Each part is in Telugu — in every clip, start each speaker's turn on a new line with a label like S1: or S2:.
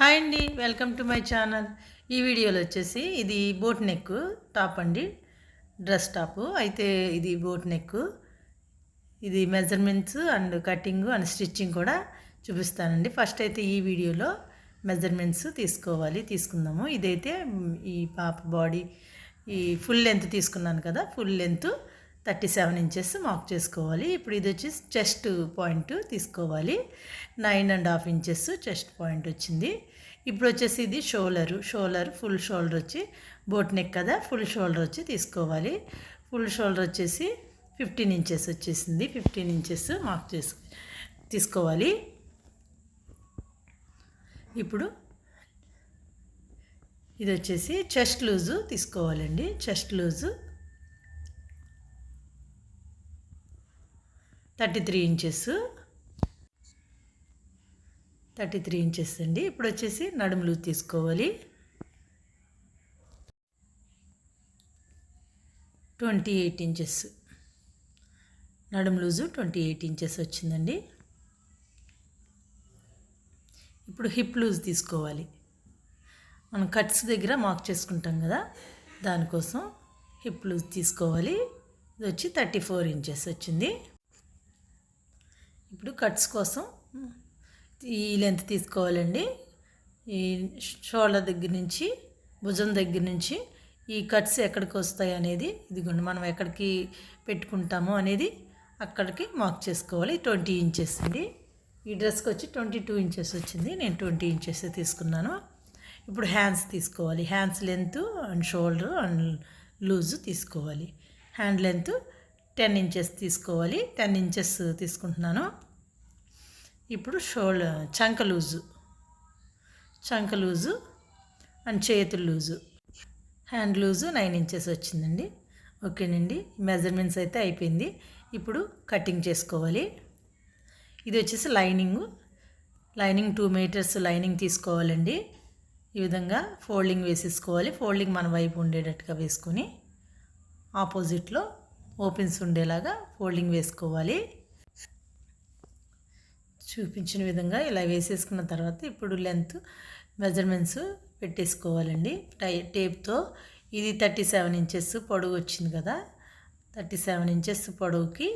S1: హాయ్ అండి వెల్కమ్ టు మై ఛానల్. ఈ వీడియోలో వచ్చేసి ఇది బోట్ నెక్ టాప్ అండి డ్రెస్ టాప్. అయితే ఇది బోట్ నెక్ ఇది measurements and cutting and stitching కూడా చూపిస్తానండి. ఫస్ట్ అయితే ఈ వీడియోలో మెజర్మెంట్స్ తీసుకోవాలి తీసుకుందాము. ఇదైతే ఈ పాప బాడీ ఈ ఫుల్ లెంత్ తీసుకున్నాను కదా full length. Thirty seven inches mark చేసుకోవాలి. ఇప్పుడు ఇది వచ్చి చెస్ట్ పాయింట్ తీసుకోవాలి. Nine and half inches chest point వచ్చింది. ఇప్పుడు వచ్చేసి ఇది షోలరు షోల్డర్ ఫుల్ షోల్డర్ వచ్చి బోట్ నెక్ కదా ఫుల్ షోల్డర్ వచ్చి తీసుకోవాలి. ఫుల్ షోల్డర్ వచ్చేసి ఫిఫ్టీన్ ఇంచెస్ వచ్చేసింది. ఫిఫ్టీన్ ఇంచెస్ మార్క్ చేసు తీసుకోవాలి. ఇప్పుడు ఇది వచ్చేసి చెస్ట్ లూజు తీసుకోవాలండి. Chest loose thirty three inches. Thirty three inches అండి. ఇప్పుడు వచ్చేసి నడుము లూజ్ తీసుకోవాలి. Twenty eight inches. నడుము లూజు ట్వంటీ ఎయిట్ ఇంచెస్ వచ్చిందండి. ఇప్పుడు హిప్ లూజ్ తీసుకోవాలి. మనం కట్స్ దగ్గర మార్క్ చేసుకుంటాం కదా దానికోసం హిప్ లూజ్ తీసుకోవాలి. ఇది వచ్చి థర్టీ ఫోర్ ఇంచెస్ వచ్చింది. ఇప్పుడు కట్స్ కోసం ఈ లెంత్ తీసుకోవాలండి. ఈ షోల్డర్ దగ్గర నుంచి భుజం దగ్గర నుంచి ఈ కట్స్ ఎక్కడికి వస్తాయి అనేది ఇదిగోండి మనం ఎక్కడికి పెట్టుకుంటామో అనేది అక్కడికి మార్క్ చేసుకోవాలి. ట్వంటీ ఇంచెస్ అండి. ఈ డ్రెస్కి వచ్చి ట్వంటీ టూ ఇంచెస్ వచ్చింది. నేను ట్వంటీ ఇంచెస్ తీసుకున్నాను. ఇప్పుడు హ్యాండ్స్ తీసుకోవాలి. Hands length and shoulder and loose తీసుకోవాలి. హ్యాండ్ లెంత్ టెన్ ఇంచెస్ తీసుకోవాలి. టెన్ ఇంచెస్ తీసుకుంటున్నాను. ఇప్పుడు షోల్డర్ చంక లూజు. చంక లూజు అండ్ చేతులు loose. Hand loose nine inches వచ్చిందండి. ఓకేనండి. మెజర్మెంట్స్ అయితే అయిపోయింది. ఇప్పుడు కటింగ్ చేసుకోవాలి. ఇది వచ్చేసి lining. Lining two metres lining తీసుకోవాలండి. ఈ విధంగా ఫోల్డింగ్ వేసేసుకోవాలి. ఫోల్డింగ్ మన వైపు ఉండేటట్టుగా వేసుకొని ఆపోజిట్లో ఓపెన్స్ ఉండేలాగా ఫోల్డింగ్ వేసుకోవాలి. చూపించిన విధంగా ఇలా వేసేసుకున్న తర్వాత ఇప్పుడు లెంత్ మెజర్మెంట్స్ పెట్టేసుకోవాలండి. టై టేప్తో ఇది థర్టీ సెవెన్ ఇంచెస్ పొడవు వచ్చింది కదా థర్టీ సెవెన్ ఇంచెస్ పొడవుకి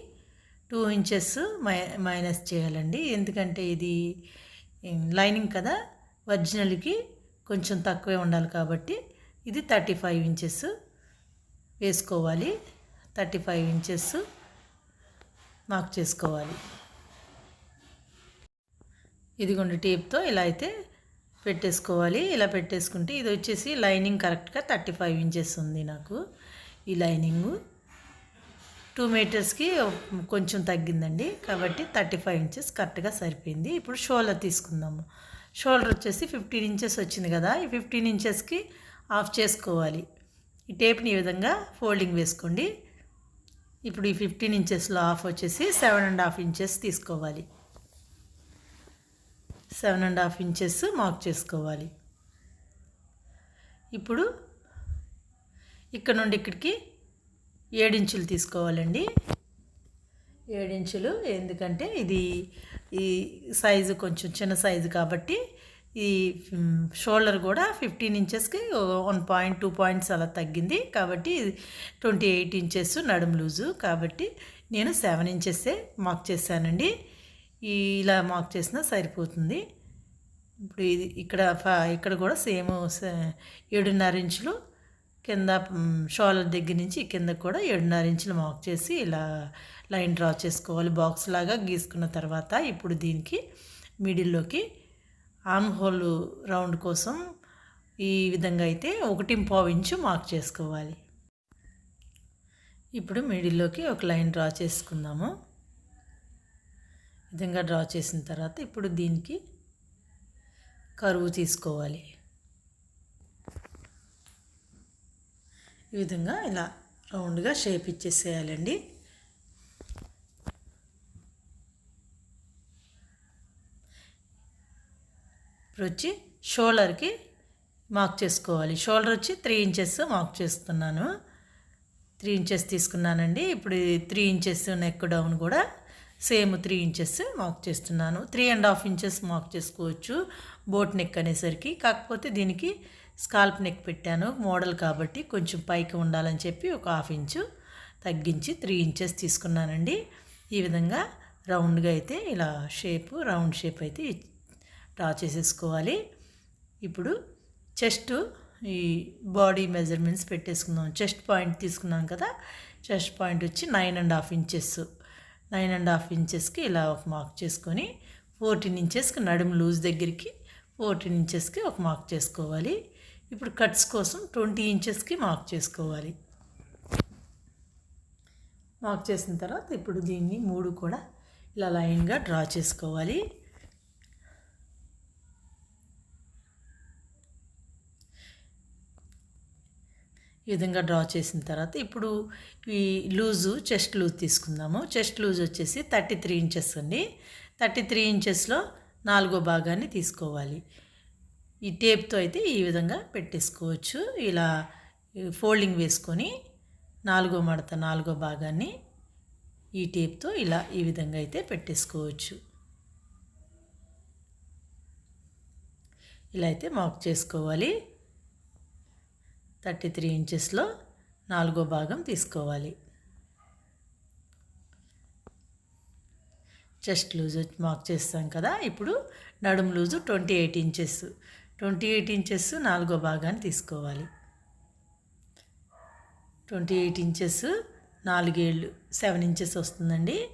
S1: టూ ఇంచెస్ మై మైనస్ చేయాలండి. ఎందుకంటే ఇది లైనింగ్ కదా ఒరిజినల్కి కొంచెం తక్కువే ఉండాలి కాబట్టి ఇది థర్టీ ఫైవ్ ఇంచెస్ వేసుకోవాలి. థర్టీ ఫైవ్ ఇంచెస్ మార్క్ చేసుకోవాలి. ఇదిగోండి టేప్తో ఇలా అయితే పెట్టేసుకోవాలి. ఇలా పెట్టేసుకుంటే ఇది వచ్చేసి లైనింగ్ కరెక్ట్గా థర్టీ ఫైవ్ ఇంచెస్ ఉంది నాకు ఈ లైనింగు. టూ మీటర్స్కి కొంచెం తగ్గిందండి కాబట్టి థర్టీ ఫైవ్ ఇంచెస్ కరెక్ట్గా సరిపోయింది. ఇప్పుడు షోల్డర్ తీసుకుందాము. షోల్డర్ వచ్చేసి ఫిఫ్టీన్ ఇంచెస్ వచ్చింది కదా ఈ ఫిఫ్టీన్ ఇంచెస్కి ఆఫ్ చేసుకోవాలి. ఈ టేప్ని ఈ విధంగా ఫోల్డింగ్ వేసుకోండి. ఇప్పుడు ఈ ఫిఫ్టీన్ ఇంచెస్లో ఆఫ్ వచ్చేసి సెవెన్ అండ్ హాఫ్ ఇంచెస్ తీసుకోవాలి. Seven and half inches mark చేసుకోవాలి. ఇప్పుడు ఇక్కడ నుండి ఇక్కడికి ఏడించులు తీసుకోవాలండి. ఏడించులు ఎందుకంటే ఇది ఈ సైజు కొంచెం చిన్న సైజు కాబట్టి ఈ షోల్డర్ కూడా ఫిఫ్టీన్ ఇంచెస్కి వన్ పాయింట్ టూ పాయింట్స్ అలా తగ్గింది. కాబట్టి ట్వంటీ ఎయిట్ ఇంచెస్ నడుము లూజు. కాబట్టి నేను సెవెన్ ఇంచెస్సే మార్క్ చేశానండి. ఇలా మార్క్ చేసినా సరిపోతుంది. ఇప్పుడు ఇది ఇక్కడ ఫ- ఇక్కడ కూడా సేమ్ ఏడున్నర ఇంచులు కింద షోల్డర్ దగ్గర నుంచి కింద కూడా ఏడున్నర ఇంచులు మార్క్ చేసి ఇలా లైన్ డ్రా చేసుకోవాలి. బాక్స్ లాగా గీసుకున్న తర్వాత ఇప్పుడు దీనికి మిడిల్లోకి ఆర్మ్ హోల్ రౌండ్ కోసం ఈ విధంగా అయితే ఒకటి పావు ఇంచు మార్క్ చేసుకోవాలి. ఇప్పుడు మిడిల్లోకి ఒక లైన్ డ్రా చేసుకుందాము. విధంగా డ్రా చేసిన తర్వాత ఇప్పుడు దీనికి కరువు తీసుకోవాలి. ఈ విధంగా ఇలా రౌండ్గా షేప్ ఇచ్చేసేయాలండి. ఇప్పుడు వచ్చి షోల్డర్కి మార్క్ చేసుకోవాలి. షోల్డర్ వచ్చి త్రీ ఇంచెస్ మార్క్ చేస్తున్నాను. త్రీ ఇంచెస్ తీసుకున్నానండి. ఇప్పుడు త్రీ ఇంచెస్ నెక్ డౌన్ కూడా సేమ్ త్రీ ఇంచెస్ మార్క్ చేస్తున్నాను. Three and half inches mark చేసుకోవచ్చు బోట్ నెక్ అనేసరికి. కాకపోతే దీనికి స్కాల్ప్ నెక్ పెట్టాను మోడల్ కాబట్టి కొంచెం పైకి ఉండాలని చెప్పి ఒక హాఫ్ ఇంచు తగ్గించి త్రీ ఇంచెస్ తీసుకున్నానండి. ఈ విధంగా రౌండ్గా అయితే ఇలా షేప్ రౌండ్ షేప్ అయితే డ్రా చేసేసుకోవాలి. ఇప్పుడు చెస్ట్ ఈ బాడీ మెజర్మెంట్స్ పెట్టేసుకుందాం. చెస్ట్ పాయింట్ తీసుకున్నాం కదా చెస్ట్ పాయింట్ వచ్చి nine and half inches. Nine and half ఇంచెస్కి ఇలా ఒక మార్క్ చేసుకొని ఫోర్టీన్ ఇంచెస్కి నడుము లూజ్ దగ్గరికి ఫోర్టీన్ ఇంచెస్కి ఒక మార్క్ చేసుకోవాలి. ఇప్పుడు కట్స్ కోసం ట్వంటీ ఇంచెస్కి మార్క్ చేసుకోవాలి. మార్క్ చేసిన తర్వాత ఇప్పుడు దీన్ని మూడు కూడా ఇలా లైన్గా డ్రా చేసుకోవాలి. ఈ విధంగా డ్రా చేసిన తర్వాత ఇప్పుడు ఈ లూజు చెస్ట్ లూజ్ తీసుకుందాము. చెస్ట్ లూజ్ వచ్చేసి థర్టీ త్రీ ఇంచెస్ అండి. థర్టీ త్రీ ఇంచెస్లో నాలుగో భాగాన్ని తీసుకోవాలి. ఈ టేప్తో అయితే ఈ విధంగా పెట్టేసుకోవచ్చు. ఇలా ఫోల్డింగ్ వేసుకొని నాలుగో మడత నాలుగో భాగాన్ని ఈ టేప్తో ఇలా ఈ విధంగా అయితే పెట్టేసుకోవచ్చు. ఇలా అయితే మార్క్ చేసుకోవాలి. థర్టీ త్రీ ఇంచెస్లో నాలుగో భాగం తీసుకోవాలి. చెస్ట్ లూజ్ మార్క్ చేస్తాం కదా ఇప్పుడు నడుము loose twenty eight inches. Twenty eight inches నాలుగో భాగాన్ని తీసుకోవాలి. ట్వంటీ ఎయిట్ ఇంచెస్ నాలుగేళ్ళు సెవెన్ ఇంచెస్ వస్తుందండి.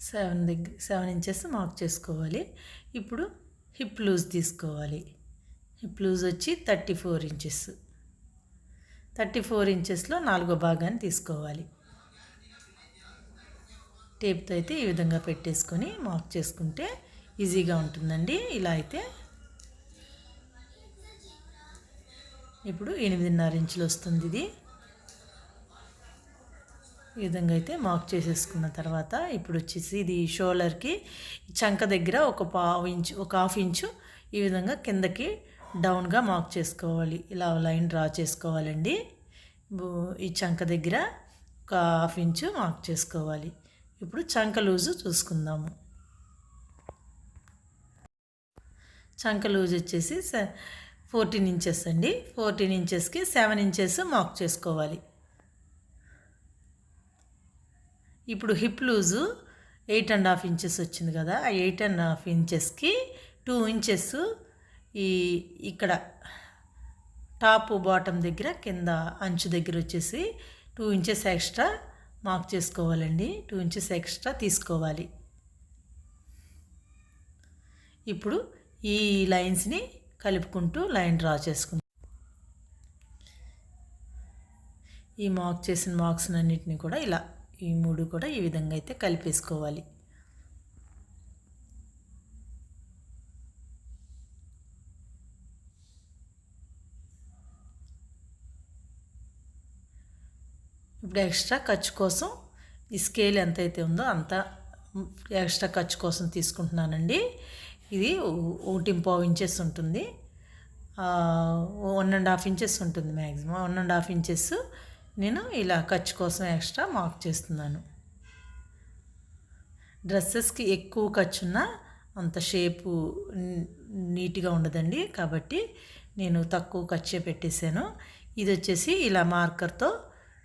S1: సెవెన్ దగ్గర సెవెన్ ఇంచెస్ మార్క్ చేసుకోవాలి. ఇప్పుడు హిప్ లూజ్ తీసుకోవాలి. హిప్ లూజ్ వచ్చి thirty four inches. Thirty four ఇంచెస్లో నాలుగో భాగాన్ని తీసుకోవాలి. టేప్తో అయితే ఈ విధంగా పెట్టేసుకొని మార్క్ చేసుకుంటే ఈజీగా ఉంటుందండి. ఇలా అయితే ఇప్పుడు ఎనిమిదిన్నర ఇంచులు వస్తుంది ఇది. ఈ విధంగా అయితే మార్క్ చేసేసుకున్న తర్వాత ఇప్పుడు వచ్చేసి ఇది షోల్డర్కి చంక దగ్గర ఒక పావు ఇంచు ఒక హాఫ్ ఇంచు ఈ విధంగా కిందకి డౌన్గా మార్క్ చేసుకోవాలి. ఇలా లైన్ డ్రా చేసుకోవాలండి. ఈ చంక దగ్గర ఒక హాఫ్ ఇంచు మార్క్ చేసుకోవాలి. ఇప్పుడు చంక లూజు చూసుకుందాము. చంక లూజ్ వచ్చేసి ఫోర్టీన్ ఇంచెస్ అండి. ఫోర్టీన్ ఇంచెస్కి సెవెన్ ఇంచెస్ మార్క్ చేసుకోవాలి. ఇప్పుడు hip loose eight and half inches వచ్చింది కదా ఆ ఎయిట్ అండ్ హాఫ్ ఇంచెస్కి టూ ఇంచెస్ ఈ ఇక్కడ టాప్ బాటమ్ దగ్గర కింద అంచు దగ్గర వచ్చేసి టూ ఇంచెస్ ఎక్స్ట్రా మార్క్ చేసుకోవాలండి. టూ ఇంచెస్ ఎక్స్ట్రా తీసుకోవాలి. ఇప్పుడు ఈ లైన్స్ని కలుపుకుంటూ లైన్ డ్రా చేసుకుంటాం ఈ మార్క్ చేసిన మార్క్స్ అన్నిటిని కూడా ఇలా ఈ మూడు కూడా ఈ విధంగా అయితే కలిపేసుకోవాలి. ఇప్పుడు ఎక్స్ట్రా ఖర్చు కోసం ఈ స్కేల్ ఎంతైతే ఉందో అంత ఎక్స్ట్రా ఖర్చు కోసం తీసుకుంటున్నానండి. ఇది ఒకటి పావు ఇంచెస్ ఉంటుంది. వన్ అండ్ హాఫ్ ఇంచెస్ ఉంటుంది maximum one and half inches నేను ఇలా ఖర్చు కోసం ఎక్స్ట్రా మార్క్ చేస్తున్నాను. డ్రెస్సెస్కి ఎక్కువ ఖర్చున్నా అంత షేపు నీట్గా ఉండదండి. కాబట్టి నేను తక్కువ ఖర్చే పెట్టేశాను. ఇది వచ్చేసి ఇలా మార్కర్తో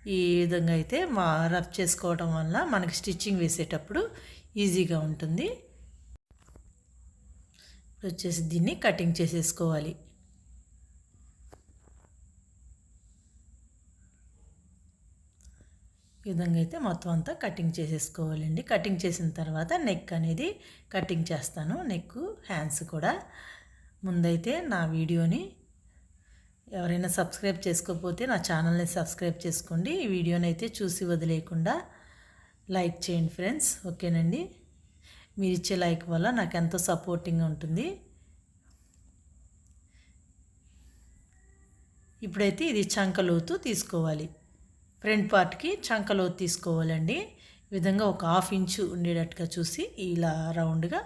S1: ఈ విధంగా అయితే మా రఫ్ చేసుకోవడం వల్ల మనకి స్టిచ్చింగ్ వేసేటప్పుడు ఈజీగా ఉంటుంది. వచ్చేసి దీన్ని కటింగ్ చేసేసుకోవాలి. ఈ విధంగా అయితే మొత్తం అంతా కటింగ్ చేసేసుకోవాలండి. కటింగ్ చేసిన తర్వాత నెక్ అనేది కటింగ్ చేస్తాను. నెక్ హ్యాండ్స్ కూడా. ముందైతే నా వీడియోని ఎవరైనా సబ్స్క్రైబ్ చేసుకోకపోతే నా ఛానల్ని సబ్స్క్రైబ్ చేసుకోండి. ఈ వీడియోని అయితే చూసి వదిలేయకుండా లైక్ చేయండి ఫ్రెండ్స్. ఓకేనండి? మీరు ఇచ్చే లైక్ వల్ల నాకు ఎంతో సపోర్టింగ్గా ఉంటుంది. ఇప్పుడైతే ఇది చంకలోతు తీసుకోవాలి. ఫ్రంట్ పార్ట్కి చంకలోతు తీసుకోవాలండి. ఈ విధంగా ఒక హాఫ్ ఇంచు ఉండేటట్టుగా చూసి ఇలా రౌండ్గా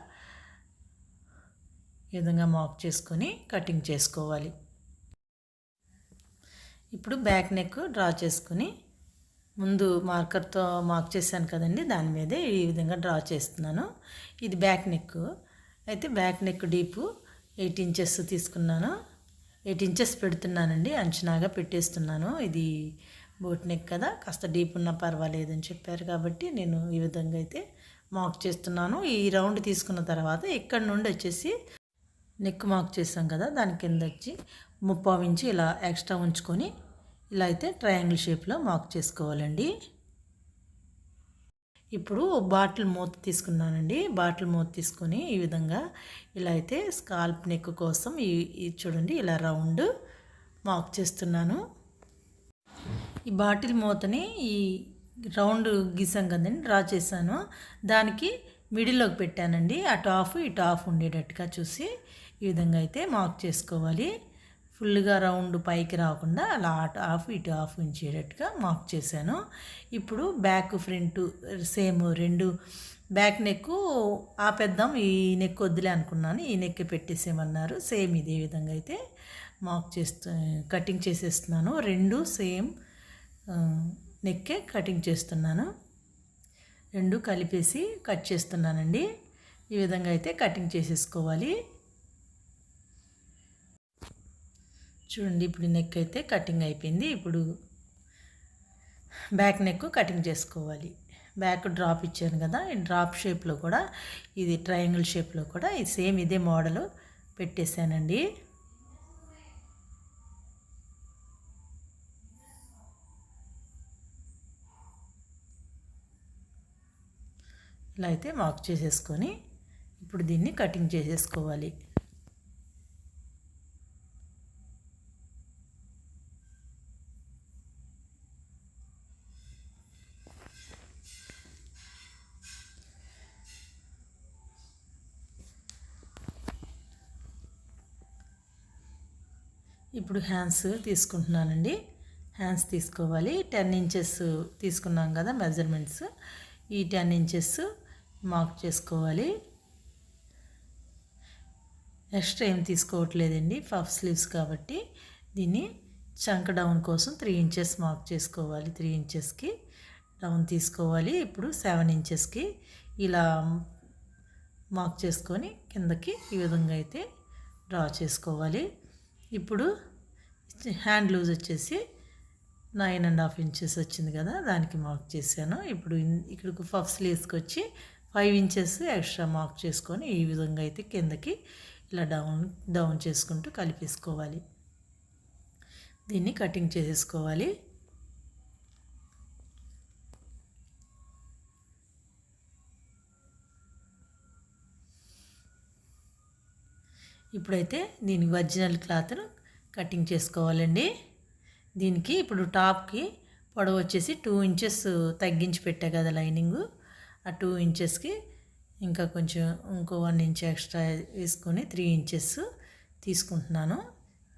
S1: ఈ విధంగా మాక్ చేసుకొని కటింగ్ చేసుకోవాలి. ఇప్పుడు బ్యాక్ నెక్ డ్రా చేసుకుని ముందు మార్కర్తో మార్క్ చేశాను కదండి దాని మీదే ఈ విధంగా డ్రా చేస్తున్నాను. ఇది బ్యాక్ నెక్. అయితే back neck deep eight inches తీసుకున్నాను. ఎయిట్ ఇంచెస్ పెడుతున్నానండి అంచనాగా పెట్టేస్తున్నాను. ఇది బోట్ నెక్ కదా కాస్త డీప్ ఉన్నా పర్వాలేదు అని చెప్పారు కాబట్టి నేను ఈ విధంగా అయితే మార్క్ చేస్తున్నాను. ఈ రౌండ్ తీసుకున్న తర్వాత ఇక్కడ నుండి వచ్చేసి నెక్ మార్క్ చేసాం కదా దాని కింద వచ్చి ముప్పావు ఇంచు ఇలా ఎక్స్ట్రా ఉంచుకొని ఇలా అయితే ట్రయాంగిల్ షేప్లో మార్క్ చేసుకోవాలండి. ఇప్పుడు బాటిల్ మూత తీసుకున్నానండి. బాటిల్ మూత తీసుకొని ఈ విధంగా ఇలా అయితే స్కాల్ప్ నెక్ కోసం ఈ చూడండి ఇలా రౌండ్ మార్క్ చేస్తున్నాను. ఈ బాటిల్ మూతని ఈ రౌండ్ గీసాం కదండి డ్రా చేశాను. దానికి మిడిల్లోకి పెట్టానండి. అటు ఆఫ్ ఇటు ఆఫ్ ఉండేటట్టుగా చూసి ఈ విధంగా అయితే మార్క్ చేసుకోవాలి. ఫుల్గా రౌండ్ పైకి రాకుండా అలా అటు ఆఫ్ ఇటు ఆఫ్ ఉంచేటట్టుగా మార్క్ చేశాను. ఇప్పుడు బ్యాక్ ఫ్రంట్ సేమ్ రెండు బ్యాక్ నెక్ ఆపేద్దాం ఈ నెక్ వద్దులే అనుకున్నాను ఈ నెక్ పెట్టేసేమన్నారు సేమ్ ఇదే విధంగా అయితే మార్క్ చేస్తూ కటింగ్ చేసేస్తున్నాను. రెండు సేమ్ నెక్కే కటింగ్ చేస్తున్నాను. రెండు కలిపేసి కట్ చేస్తున్నానండి. ఈ విధంగా అయితే కటింగ్ చేసేసుకోవాలి. చూడండి ఇప్పుడు నెక్ అయితే కటింగ్ అయిపోయింది. ఇప్పుడు బ్యాక్ నెక్ కటింగ్ చేసుకోవాలి. బ్యాక్ డ్రాప్ ఇచ్చాను కదా ఈ డ్రాప్ షేప్లో కూడా ఇది ట్రయాంగిల్ షేప్లో కూడా ఈ సేమ్ ఇదే మోడల్ పెట్టేశానండి. ఇలా అయితే మార్క్ చేసేసుకొని ఇప్పుడు దీన్ని కటింగ్ చేసేసుకోవాలి. ఇప్పుడు హ్యాండ్స్ తీసుకుంటున్నానండి. హ్యాండ్స్ తీసుకోవాలి. టెన్ ఇంచెస్ తీసుకున్నాం కదా మెజర్మెంట్స్. ఈ టెన్ ఇంచెస్ మార్క్ చేసుకోవాలి. ఎక్స్ట్రా ఏం తీసుకోవట్లేదండి. పఫ్ స్లీవ్స్ కాబట్టి దీన్ని చంక డౌన్ కోసం త్రీ ఇంచెస్ మార్క్ చేసుకోవాలి. త్రీ ఇంచెస్కి డౌన్ తీసుకోవాలి. ఇప్పుడు సెవెన్ ఇంచెస్కి ఇలా మార్క్ చేసుకొని కిందకి ఈ విధంగా అయితే డ్రా చేసుకోవాలి. ఇప్పుడు హ్యాండ్ లూజ్ వచ్చేసి నైన్ అండ్ హాఫ్ ఇంచెస్ వచ్చింది కదా దానికి మార్క్ చేశాను. ఇప్పుడు ఇక్కడికి పఫ్ వేసుకొచ్చి ఫైవ్ ఇంచెస్ ఎక్స్ట్రా మార్క్ చేసుకొని ఈ విధంగా అయితే కిందకి ఇలా డౌన్ డౌన్ చేసుకుంటూ కలిపేసుకోవాలి. దీన్ని కటింగ్ చేసేసుకోవాలి. ఇప్పుడైతే దీనికి ఒరిజినల్ క్లాత్ను కటింగ్ చేసుకోవాలండి. దీనికి ఇప్పుడు టాప్కి పొడవు వచ్చేసి టూ ఇంచెస్ తగ్గించి పెట్టా కదా లైనింగ్. ఆ టూ ఇంచెస్కి ఇంకా కొంచెం ఇంకో వన్ ఇంచ్ ఎక్స్ట్రా వేసుకొని త్రీ ఇంచెస్ తీసుకుంటున్నాను.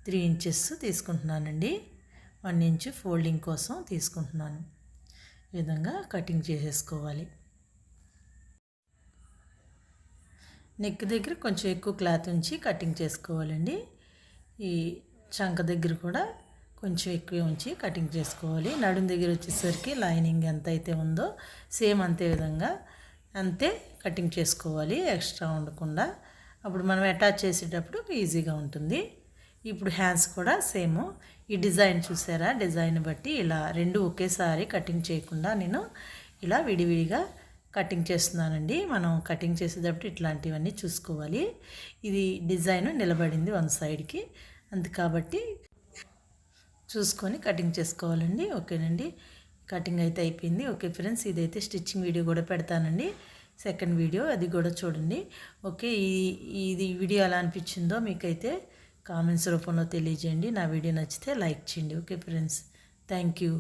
S1: త్రీ ఇంచెస్ తీసుకుంటున్నానండి. వన్ ఇంచ్ ఫోల్డింగ్ కోసం తీసుకుంటున్నాను. ఈ విధంగా కటింగ్ చేసేసుకోవాలి. నెక్ దగ్గర కొంచెం ఎక్కువ క్లాత్ ఉంచి కటింగ్ చేసుకోవాలండి. ఈ చంక దగ్గర కూడా కొంచెం ఎక్కువ ఉంచి కటింగ్ చేసుకోవాలి. నడుం దగ్గర వచ్చేసరికి లైనింగ్ ఎంత అయితే ఉందో సేమ్ అంతే విధంగా అంతే కటింగ్ చేసుకోవాలి. ఎక్స్ట్రా ఉండకుండా అప్పుడు మనం అటాచ్ చేసేటప్పుడు ఈజీగా ఉంటుంది. ఇప్పుడు హ్యాండ్స్ కూడా సేమ్ ఈ డిజైన్ చూసారా? డిజైన్ బట్టి ఇలా రెండు ఒకేసారి కటింగ్ చేయకుండా నేను ఇలా విడివిడిగా కటింగ్ చేస్తున్నానండి. మనం కటింగ్ చేసేటప్పుడు ఇట్లాంటివన్నీ చూసుకోవాలి. ఇది డిజైన్ నిలబడింది వన్ సైడ్కి అందు కాబట్టి చూసుకొని కటింగ్ చేసుకోవాలండి. ఓకేనండి. కటింగ్ అయితే అయిపోయింది. ఓకే ఫ్రెండ్స్ ఇదైతే స్టిచ్చింగ్ వీడియో కూడా పెడతానండి. సెకండ్ వీడియో అది కూడా చూడండి. ఓకే ఈ ఇది వీడియో ఎలా అనిపించిందో మీకైతే కామెంట్స్ రూపంలో తెలియజేయండి. నా వీడియో నచ్చితే లైక్ చేయండి. Okay friends thank you.